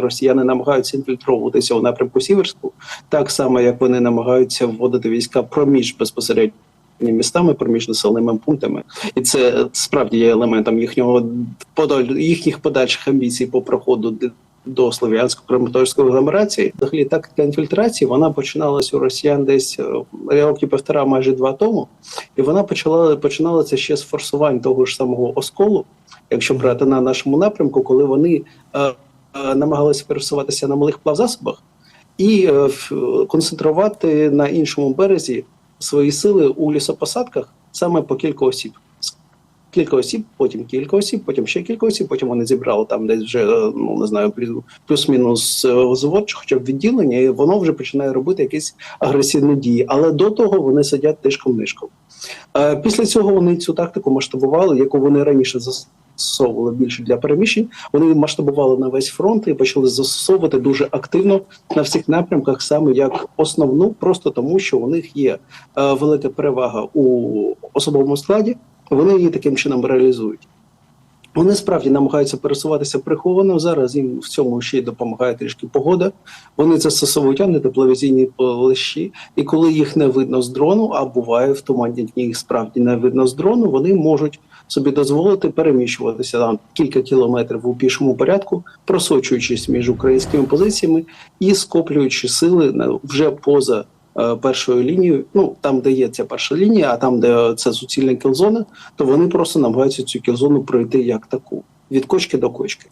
росіяни намагаються інфільтровуватися у напрямку Сіверську, так само як вони намагаються вводити війська проміж безпосередньо. Містами проміж населеними пунктами, і це справді є елементом їхнього подаль їхніх подальших амбіцій по проходу до слов'янсько-краматорської агломерації. Взагалі тактика інфільтрації вона починалась у росіян десь е, роки півтора, майже два тому, і вона почала починалася ще з форсувань того ж самого осколу, якщо брати на нашому напрямку, коли вони е, намагалися пересуватися на малих плавзасобах і е, концентрувати на іншому березі свої сили у лісопосадках саме по кілька осіб. Кілька осіб, потім кілька осіб, потім ще кілька осіб, потім вони зібрали там десь вже е, ну не знаю, плюс- плюс-мінус е, взвод, чи хоча б відділення, і воно вже починає робити якісь агресивні дії. Але до того вони сидять тишком нишком. Е, Після цього вони цю тактику масштабували, яку вони раніше застосовували більше для переміщень. Вони масштабували на весь фронт і почали застосовувати дуже активно на всіх напрямках, саме як основну, просто тому, що у них є е, велика перевага у особовому складі. Вони її таким чином реалізують. Вони справді намагаються пересуватися приховано. Зараз їм в цьому ще й допомагає трішки погода. Вони застосовують антитепловізійні лищі, і коли їх не видно з дрону, а буває в туманні дні їх справді не видно з дрону, вони можуть собі дозволити переміщуватися там кілька кілометрів у пішому порядку, просочуючись між українськими позиціями і скоплюючи сили вже поза першою лінією. Ну там, де є ця перша лінія, а там, де це суцільна кілзона, то вони просто намагаються цю кілзону пройти як таку від кочки до кочки.